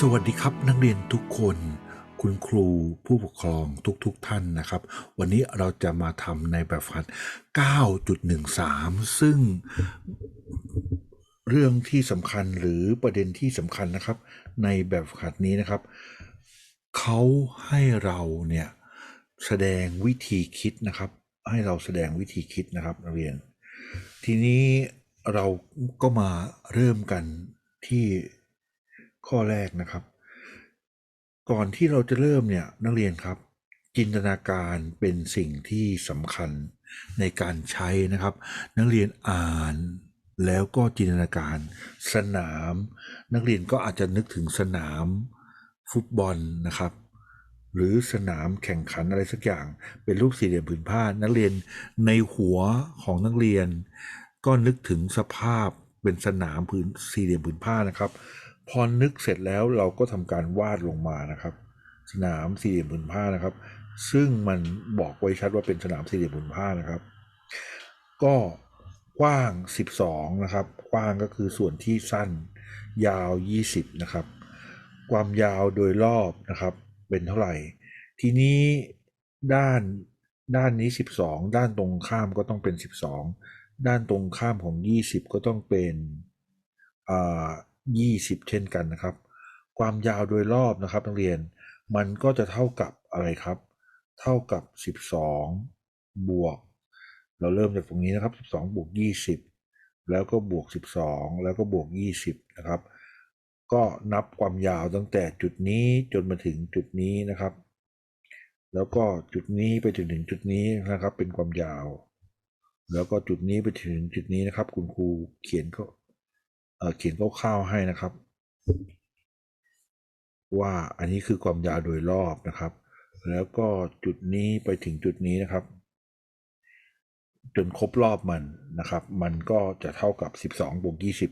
สวัสดีครับนักเรียนทุกคน คุณครูผู้ปกครองทุกๆทท่านนะครับ วันนี้เราจะมาทำในแบบฝึกหัด 9.13 ซึ่งเรื่องที่สำคัญหรือประเด็นที่สำคัญนะครับ ในแบบฝึกหัดนี้นะครับ เขาให้เราเนี่ยแสดงวิธีคิดนะครับ ให้เราแสดงวิธีคิดนะครับนักเรียน ทีนี้เราก็มาเริ่มกันที่ ข้อแรกนะครับ ก่อนที่เราจะเริ่มเนี่ยนักเรียนครับ จินตนาการเป็นสิ่งที่สำคัญในการใช้นะครับ นักเรียนอ่านแล้วก็จินตนาการสนาม นักเรียนก็อาจจะนึกถึงสนามฟุตบอลนะครับ หรือสนามแข่งขันอะไรสักอย่าง เป็นรูปสี่เหลี่ยมผืนผ้า นักเรียนในหัวของนักเรียน ก็นึกถึงสภาพเป็นสนามผืนสี่เหลี่ยมผืนผ้านะครับ พอนึกเสร็จแล้วเราก็ทำการวาดลงมานะครับ สนามสี่เหลี่ยมผืนผ้านะครับ ซึ่งมันบอกไว้ชัดว่าเป็นสนามสี่เหลี่ยมผืนผ้านะครับ ก็กว้าง 12 นะครับ กว้างก็คือส่วนที่สั้นยาว 20 นะครับ ความยาวโดยรอบนะครับ เป็นเท่าไหร่ ทีนี้ด้านด้านนี้ 12 ด้านตรงข้ามก็ต้องเป็น 12 ด้านตรงข้ามของ 20 ก็ต้องเป็นอ่า 20 เช่นกันนะครับ ความยาวโดยรอบนะครับนักเรียนมันก็จะเท่ากับอะไรครับ เท่ากับ 12 บวก เราเริ่มจากตรงนี้นะครับ 12 บวก 20 แล้วก็บวก 12 แล้วก็บวก 20 นะครับ ก็นับความยาวตั้งแต่จุดนี้จนมาถึงจุดนี้นะครับ แล้วก็จุดนี้ไปจนถึงจุดนี้นะครับ เป็นความยาว แล้วก็จุดนี้ไปถึงจุดนี้นะครับ คุณครูเขียนก็ เขียนคร่าวๆให้นะครับ ว่าอันนี้คือความยาวโดยรอบนะครับ แล้วก็จุดนี้ไปถึงจุดนี้นะครับ จนครบรอบมันนะครับ มันก็จะเท่ากับ 12บวก20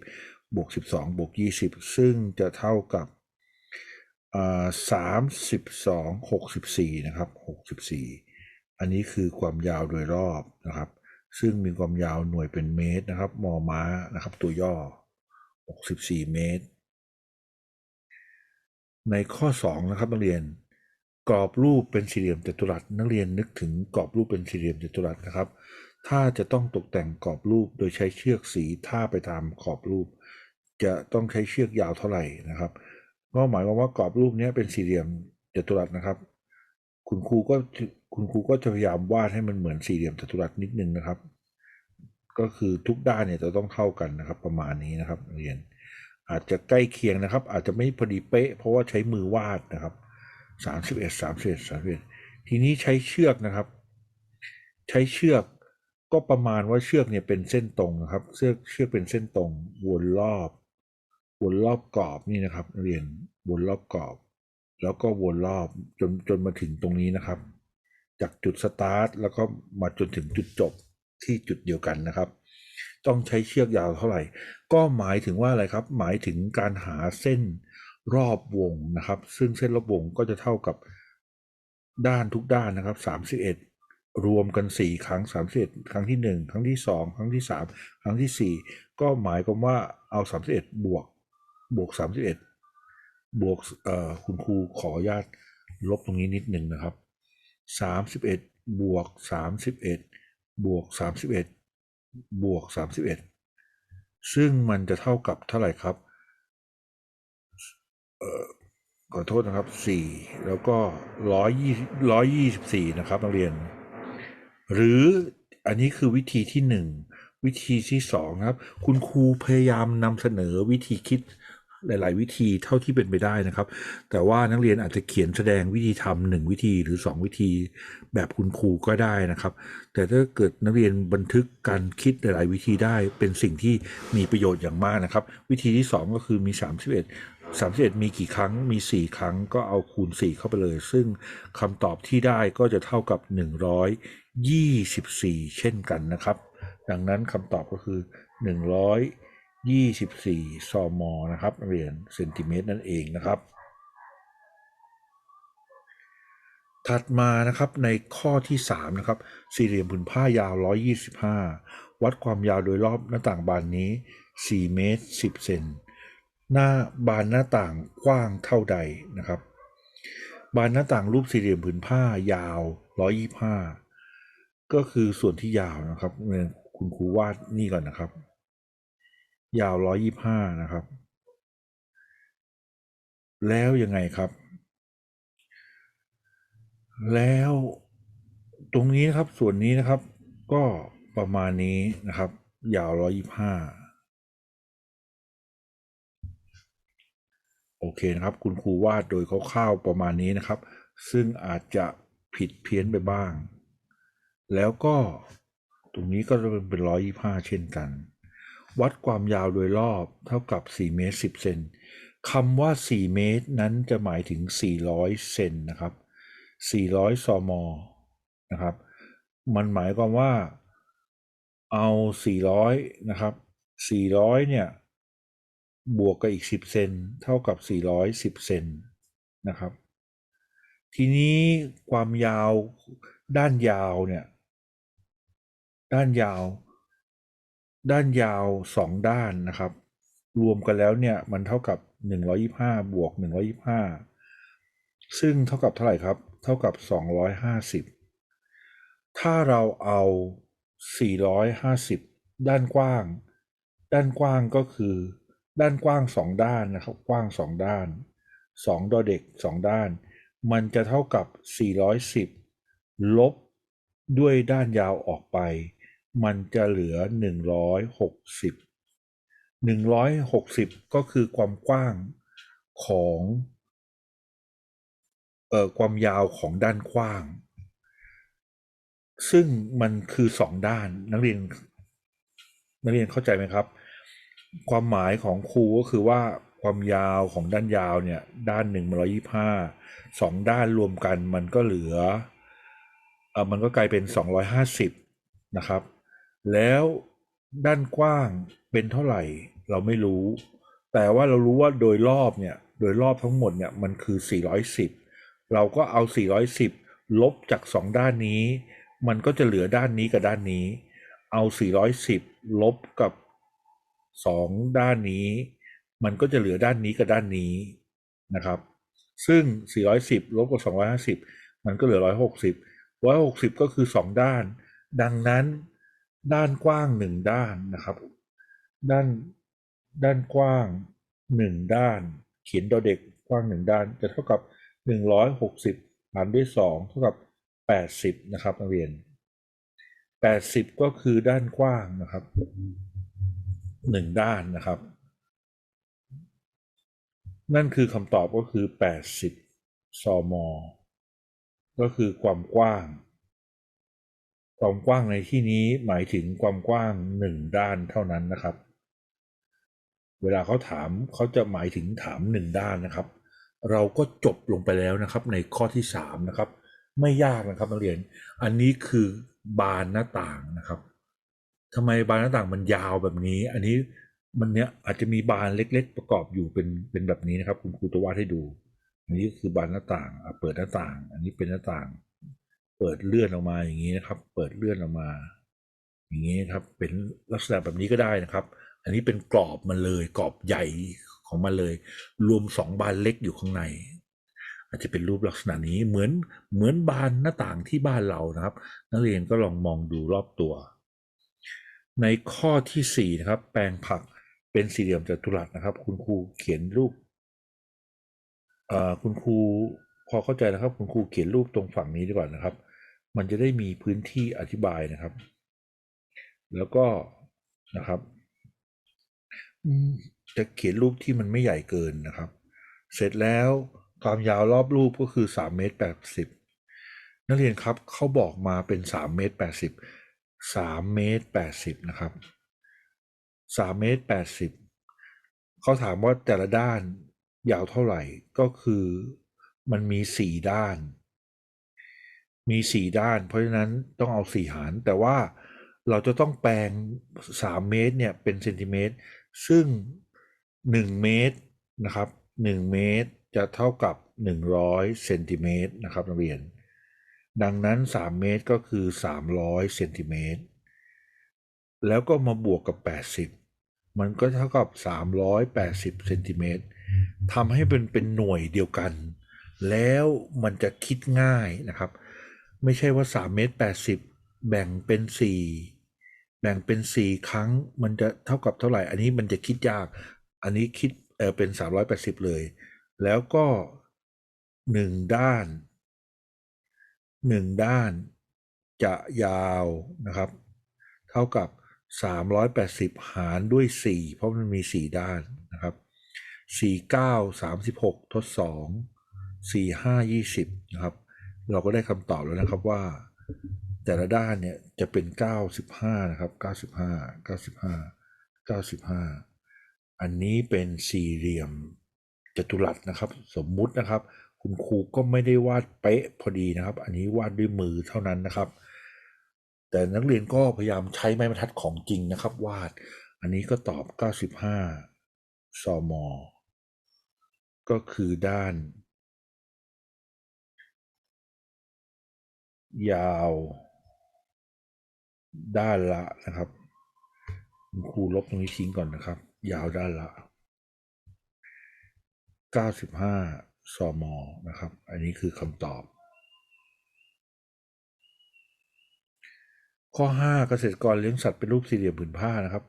บวก12บวก20 ซึ่งจะเท่ากับอ่า32 64นะครับ64อันนี้คือความยาวโดยรอบนะครับ ซึ่งมีความยาวหน่วยเป็นเมตรนะครับ มอม้านะครับ ตัวย่อ 64 เมตร ในข้อ 2 นะครับนักเรียน กรอบรูปเป็นสี่เหลี่ยมจัตุรัสนักเรียนนึกถึงกรอบรูปเป็นสี่เหลี่ยมจัตุรัสนะครับ ถ้าจะต้องตกแต่งกรอบรูปโดยใช้เชือกสีท่าไปตามขอบรูป จะต้องใช้เชือกยาวเท่าไหร่นะครับก็หมายความว่ากรอบรูปนี้เป็นสี่เหลี่ยมจัตุรัสนะครับ คุณครูก็คุณครูก็จะพยายามวาดให้มันเหมือนสี่เหลี่ยมจัตุรัสนิดนึงนะครับ ก็คือทุกด้านเนี่ยจะต้องเท่ากันนะครับ ประมาณนี้นะครับเรียน อาจจะใกล้เคียงนะครับ อาจจะไม่พอดีเป๊ะ เพราะว่าใช้มือวาดนะครับสามสิบเอ็ดสามสิบเอ็ดสามสิบเอ็ดทีนี้ใช้เชือกนะครับ ใช้เชือกก็ประมาณว่าเชือกเนี่ยเป็นเส้นตรงนะครับเชือกเชือกเป็นเส้นตรงวนรอบวนรอบกรอบนี่นะครับเรียนวนรอบกรอบ แล้วก็วนรอบจนจนมาถึงตรงนี้นะครับ จากจุดสตาร์ทแล้วก็มาจนถึงจุดจบ ที่จุดเดียวกันนะครับ ต้องใช้เชือกยาวเท่าไหร่ ก็หมายถึงว่าอะไรครับ หมายถึงการหาเส้นรอบวงนะครับ ซึ่งเส้นรอบวงก็จะเท่ากับด้านทุกด้านนะครับ 31รวมกัน 4 ครั้ง31ครั้งที่ 1 ครั้งที่ 2 ครั้งที่ 3 ครั้งที่ 4 ก็หมายความว่าเอา 31 บวกบวก 31 บวกเอ่อคุณครูขออนุญาตลบตรงนี้นิดหนึ่งนะครับ 31 บวก 31 บวก31บวก31ซึ่งมันจะเท่ากับเท่าไหร่ครับเอ่อขอโทษนะครับ4แล้วก็ร้อยยี่ร้อยยี่สิบสี่นะครับนักเรียน หรืออันนี้คือวิธีที่หนึ่งวิธีที่สองครับ คุณครูพยายามนำเสนอวิธีคิด หลาย ๆ วิธีเท่าที่เป็นไปได้นะครับ แต่ว่านักเรียนอาจจะเขียนแสดงวิธีทำหนึ่งวิธีหรือสองวิธีแบบคุณครูก็ได้นะครับ แต่ถ้าเกิดนักเรียนบันทึกการคิดหลาย ๆ วิธีได้เป็นสิ่งที่มีประโยชน์อย่างมากนะครับ วิธีที่สองก็คือมี 31 31 มีกี่ครั้งมี 4 ครั้งก็เอาคูณ 4 เข้าไปเลย ซึ่งคำตอบที่ได้ก็จะเท่ากับ 124 เช่นกันนะครับ ดังนั้นคำตอบก็คือ 24 ซมนะครับนักเรียนเซนติเมตรนั่นเองนะครับ ถัดมานะครับในข้อที่ 3 นะครับ สี่เหลี่ยมผืนผ้ายาว 125 วัดความยาวโดยรอบหน้าต่างบานนี้ 4 เมตร 10 เซนหน้าบานหน้าต่างกว้างเท่าใดนะครับ บานหน้าต่างรูปสี่เหลี่ยมผืนผ้ายาว 125 ก็คือส่วนที่ยาวนะครับเนี่ยคุณครูวาดนี่ก่อนนะครับ ยาว125นะครับ แล้วยังไงครับ แล้วตรงนี้นะครับส่วนนี้นะครับ ก็ประมาณนี้นะครับ ยาว125โอเคนะครับ คุณครูวาดโดยคร่าวๆประมาณนี้นะครับ ซึ่งอาจจะผิดเพี้ยนไปบ้าง แล้วก็ตรงนี้ก็จะเป็นร้อยยี่ห้าเช่นกัน วัดความยาวโดยรอบเท่ากับ 4 เมตร 10 เซนคำว่า 4 เมตรนั้นจะหมายถึง 400 เซนนะครับ 400 ซมนะครับ มันหมายความว่าเอา 400 นะครับ 400 เนี่ย บวกกับอีก 10 เซนเท่ากับ 410 เซนนะครับ ทีนี้ความยาวด้านยาวเนี่ย ด้านยาว ด้านยาวสองด้านนะครับ รวมกันแล้วเนี่ยมันเท่ากับ125บวก125ซึ่งเท่ากับเท่าไหร่ครับ เท่ากับ250ถ้าเราเอา450ด้านกว้าง ด้านกว้างก็คือ ด้านกว้างสองด้านนะครับ กว้างสองด้านสองดอเด็กสองด้าน มันจะเท่ากับ410ลบด้วยด้านยาวออกไป มันจะเหลือ 160 160 ก็คือความกว้างของเอ่อความยาวของด้านกว้าง ซึ่งมันคือสองด้านนักเรียน นักเรียนเข้าใจไหมครับ ความหมายของครูก็คือว่าความยาวของด้านยาวเนี่ย ด้านหนึ่งมันร้อยี่ห้าสองด้านรวมกันมันก็เหลือเออมันก็กลายเป็นสองร้อยห้าสิบนะครับ แล้วด้านกว้างเป็นเท่าไหร่เราไม่รู้ แต่ว่าเรารู้ว่าโดยรอบเนี่ยโดยรอบทั้งหมดเนี่ยมันคือ 410 เราก็เอา 410 ลบจาก 2 ด้านนี้ มันก็จะเหลือด้านนี้กับด้านนี้ เอา 410 ลบกับ 2 ด้านนี้ มันก็จะเหลือด้านนี้กับด้านนี้นะครับ ซึ่ง 410 ลบกับ 250 มันก็เหลือ 160 160 ก็คือ 2 ด้าน ดังนั้น ด้านกว้าง1ด้านนะครับ ด้านด้านกว้าง1ด้าน เขียนดอเด็กกว้าง1ด้าน จะเท่ากับ160หารด้วย2เท่ากับ80นะครับนักเรียน80ก็คือด้านกว้างนะครับ1ด้านนะครับ นั่นคือคำตอบก็คือ80ซมก็คือความกว้าง ความกว้างในที่นี้หมายถึงความกว้าง1ด้านเท่านั้นนะครับ เวลาเขาถามเขาจะหมายถึงถาม1ด้านนะครับ เราก็จบลงไปแล้วนะครับ ในข้อที่3นะครับ ไม่ยากนะครับนักเรียน อันนี้คือบานหน้าต่างนะครับทำไมบานหน้าต่างมันยาวแบบนี้ อันนี้มันเนี้ยอาจจะมีบานเล็ก ๆ ประกอบอยู่เป็นเป็นแบบนี้นะครับ คุณครูจะวาดให้ดู อันนี้คือบานหน้าต่างเปิดหน้าต่าง อันนี้เป็นหน้าต่าง เปิดเลื่อนออกมาอย่างนี้นะครับ เปิดเลื่อนออกมา อย่างนี้ครับ เป็นลักษณะแบบนี้ก็ได้นะครับ อันนี้เป็นกรอบมันเลยกรอบใหญ่ของมันเลย รวมสองบานเล็กอยู่ข้างใน อาจจะเป็นรูปลักษณะนี้เหมือนเหมือนบานหน้าต่างที่บ้านเรานะครับ นักเรียนก็ลองมองดูรอบตัว ในข้อที่4นะครับ แปลงผักเป็นสี่เหลี่ยมจัตุรัสนะครับ คุณครูเขียนรูปเอ่อคุณครู อเข้าใจแล้วครับคุณครูเขียนรูปตรงฝั่งนี้ดีกว่านะครับ มันจะได้มีพื้นที่อธิบายนะครับ แล้วก็นะครับจะเขียนรูปที่มันไม่ใหญ่เกินนะครับ เสร็จแล้วความยาวรอบรูปก็คือ3เมตร80 นักเรียนครับเขาบอกมาเป็น3เมตร80 3เมตร80นะครับ3เมตร80เขาถามว่าแต่ละด้านยาวเท่าไหร่ก็คือ มันมี4ด้าน มี4ด้าน เพราะฉะนั้นต้องเอา4หาร แต่ว่าเราจะต้องแปลง3เมตรเนี่ยเป็นเซนติเมตร ซึ่ง1เมตรนะครับ1เมตรจะเท่ากับ100เซนติเมตรนะครับนักเรียน ดังนั้น3เมตรก็คือ300เซนติเมตร แล้วก็มาบวกกับ80มันก็เท่ากับ 380เซนติเมตรทำให้เป็นเป็นหน่วยเดียวกัน แล้วมันจะคิดง่ายนะครับ ไม่ใช่ว่า3เมตร80 แบ่งเป็น 4 แบ่งเป็น 4 ครั้งมันจะเท่ากับเท่าไหร่ อันนี้มันจะคิดยาก อันนี้คิดเออเป็น 380 เลย แล้วก็ 1 ด้าน 1 ด้านจะยาวนะครับ เท่ากับ 380 หารด้วย 4 เพราะมันมี 4 ด้านนะครับ 4 9 36 ทด 2 4 5 20นะครับ เราก็ได้คำตอบแล้วนะครับว่า แต่ละด้านเนี่ยจะเป็น 95 นะครับ 95 95 95 อันนี้เป็นสี่เหลี่ยมจัตุรัสนะครับ สมมุตินะครับ คุณครูก็ไม่ได้วาดเป๊ะพอดีนะครับ อันนี้วาดด้วยมือเท่านั้นนะครับ แต่นักเรียนก็พยายามใช้ไม้บรรทัดของจริงนะครับ วาด อันนี้ก็ตอบ 95ซมก็คือด้าน ยาวด้านละนะครับคุณครูลบตรงนี้ทิ้งก่อนนะครับ ยาวด้านละ 95ซมนะครับ อันนี้คือคำตอบ ข้อ 5 เกษตรกรเลี้ยงสัตว์เป็นรูปสี่เหลี่ยมผืนผ้านะครับ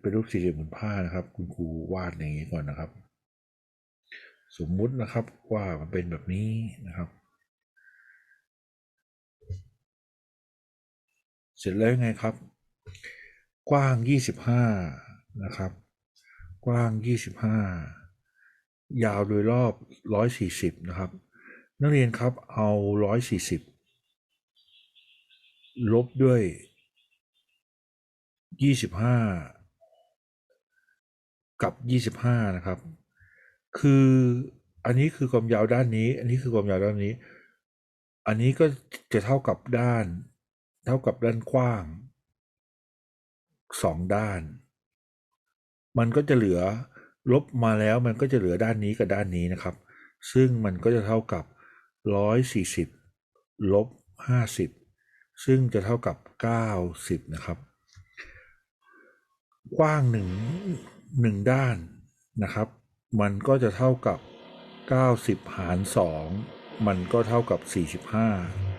เป็นรูปสี่เหลี่ยมผืนผ้านะครับ คุณครูวาดอย่างนี้ก่อนนะครับ สมมุตินะครับว่ามันเป็นแบบนี้นะครับ เสร็จแล้วไงครับ กว้าง 25 นะครับ กว้าง 25 ยาวโดยรอบ 140 นะครับ นักเรียนครับเอา 140 ลบด้วย 25 กับ 25 นะครับ คืออันนี้คือความยาวด้านนี้ อันนี้คือความยาวด้านนี้ อันนี้ก็จะเท่ากับด้าน ท่ากับด้านกว้างสองด้าน มันก็จะเหลือลบมาแล้วมันก็จะเหลือด้านนี้กับด้านนี้นะครับ ซึ่งมันก็จะเท่ากับ 140ลบ50 ซึ่งจะเท่ากับ 90 นะครับ กว้างหนึ่งหนึ่งด้านนะครับ มันก็จะเท่ากับ 90 หาร 2 มันก็เท่ากับ 45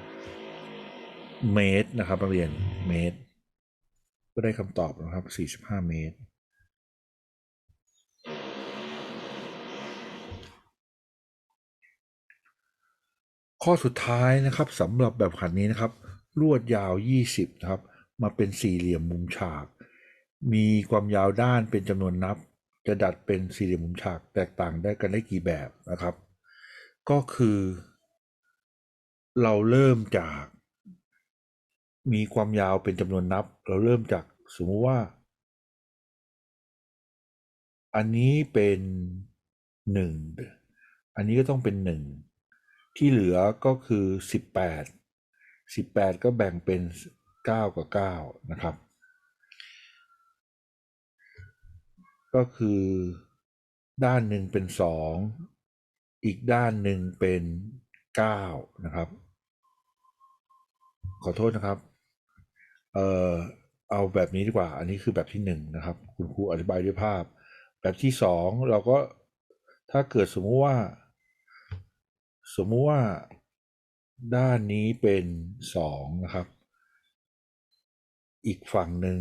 เมตรนะครับนักเรียนเมตร ก็ได้คำตอบนะครับ 45 เมตร ข้อสุดท้ายนะครับสำหรับแบบขันนี้นะครับ ลวดยาว 20 นะครับ มาเป็นสี่เหลี่ยมมุมฉาก มีความยาวด้านเป็นจำนวนนับ จะดัดเป็นสี่เหลี่ยมมุมฉาก แตกต่างได้กันได้กี่แบบนะครับ ก็คือ เราเริ่มจาก มีความยาวเป็นจำนวนนับ เราเริ่มจากสมมติว่า อันนี้เป็นหนึ่งอันนี้ก็ต้องเป็นหนึ่งที่เหลือก็คือสิบแปดสิบแปดก็แบ่งเป็นเก้ากับเก้านะครับ ก็คือด้านหนึ่งเป็นสองอีกด้านหนึ่งเป็นเก้านะครับ ขอโทษนะครับ เอ่อเอาแบบนี้ดีกว่า อันนี้คือแบบที่หนึ่งนะครับ คุณครูอธิบายด้วยภาพ แบบที่สองเราก็ถ้าเกิดสมมุติว่า สมมุติว่าด้านนี้เป็นสองนะครับ อีกฝั่งหนึ่ง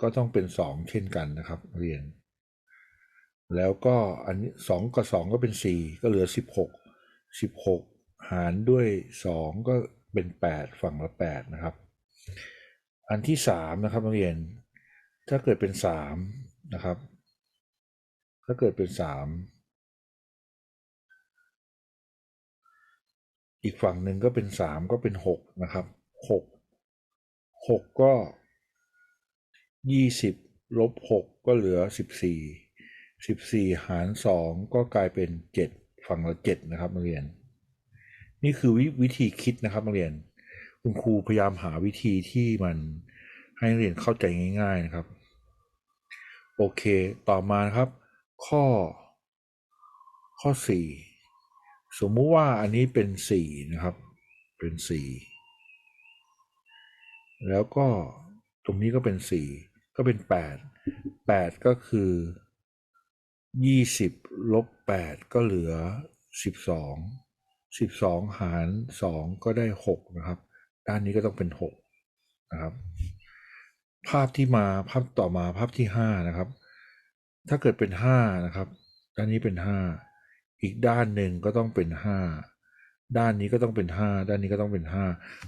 ก็ต้องเป็นสองเช่นกันนะครับ เรียน แล้วก็อันนี้สองกับสองก็เป็นสี่ก็เหลือสิบหกสิบหกหารด้วยสองก็เป็นแปดฝั่งละแปดนะครับ อันที่สามนะครับนักเรียน ถ้าเกิดเป็นสามนะครับ ถ้าเกิดเป็นสามอีกฝั่งหนึ่งก็เป็นสามก็เป็นหกนะครับหกหกก็ยี่สิบลบหกก็เหลือสิบสี่สิบสี่หารสองก็กลายเป็นเจ็ดฝั่งละเจ็ดนะครับนักเรียน นี่คือววิธีคิดนะครับนักเรียน คุณครูพยายามหาวิธีที่มันให้นักเรียนเข้าใจง่าย ๆนะครับ โอเค ต่อมานะครับ ข้อ ข้อสี่สมมุติว่าอันนี้เป็นสี่นะครับ เป็นสี่แล้วก็ตรงนี้ก็เป็นสี่ก็เป็นแปดแปดก็คือยี่สิบลบแปดก็เหลือสิบสองสิบสองหารสองก็ได้หกนะครับ ด้านนี้ก็ต้องเป็นหกนะครับ ภาพที่มาภาพต่อมาภาพที่ห้านะครับ ถ้าเกิดเป็นห้านะครับ ด้านนี้เป็นห้าอีกด้านหนึ่งก็ต้องเป็นห้าด้านนี้ก็ต้องเป็นห้าด้านนี้ก็ต้องเป็นห้า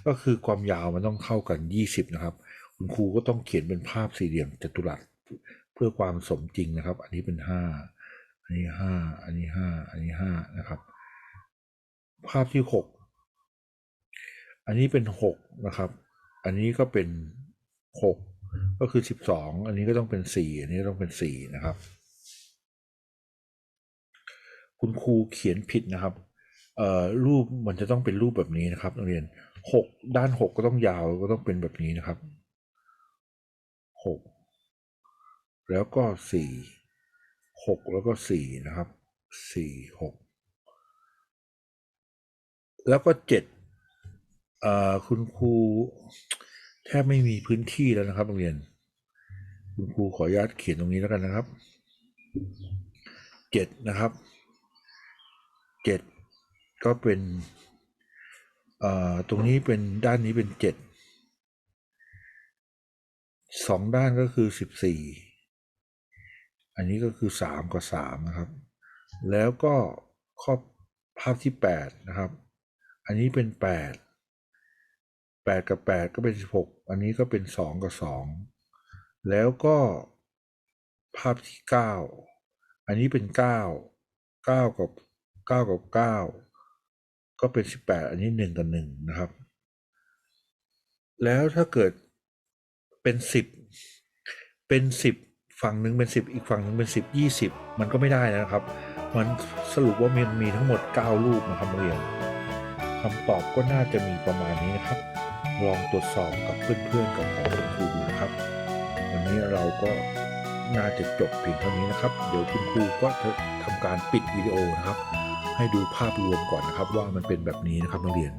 ก็คือความยาวมันต้องเท่ากันยี่สิบนะครับ คุณครูก็ต้องเขียนเป็นภาพสี่เหลี่ยมจัตุรัสเพื่อความสมจริงนะครับ อันนี้เป็นห้าอันนี้ห้าอันนี้ห้าอันนี้ห้านะครับ ภาพที่หก อันนี้เป็นหกนะครับ อันนี้ก็เป็นหกก็คือสิบสองอันนี้ก็ต้องเป็นสี่อันนี้ต้องเป็นสี่นะครับ คุณครูเขียนผิดนะครับเอ่อรูปมันจะต้องเป็นรูปแบบนี้นะครับนักเรียนหกด้านหกก็ต้องยาวก็ต้องเป็นแบบนี้นะครับหกแล้วก็สี่หกแล้วก็สี่นะครับสี่หกแล้วก็เจ็ด คุณครูแทบไม่มีพื้นที่แล้วนะครับนักเรียน คุณครูขออนุญาตเขียนตรงนี้แล้วกันนะครับเจ็ดนะครับเจ็ดก็เป็นตรงนี้เป็นด้านนี้เป็นเจ็ดสองด้านก็คือสิบสี่อันนี้ก็คือสามกับสามนะครับ แล้วก็ข้อภาพที่แปดนะครับ อันนี้เป็นแปด แปดกับแปดก็เป็นสิบหกอันนี้ก็เป็นสองกับสองแล้วก็ภาพที่เก้าอันนี้เป็นเก้าเก้ากับเก้ากับเก้าก็เป็นสิบแปดอันนี้หนึ่งกับหนึ่งนะครับ แล้วถ้าเกิดเป็นสิบเป็นสิบฝั่งหนึ่งเป็นสิบอีกฝั่งหนึ่งเป็นสิบยี่สิบมันก็ไม่ได้นะครับ มันสรุปว่ามันมีทั้งหมดเก้ารูปนะครับเรียนคำตอบก็น่าจะมีประมาณนี้นะครับ ลองตรวจสอบกับเพื่อนๆกับของคุณครูดูนะครับ วันนี้เราก็น่าจะจบเพียงเท่านี้นะครับ เดี๋ยวคุณครูก็จะทำการปิดวิดีโอนะครับ ให้ดูภาพรวมก่อนนะครับว่ามันเป็นแบบนี้นะครับนักเรียน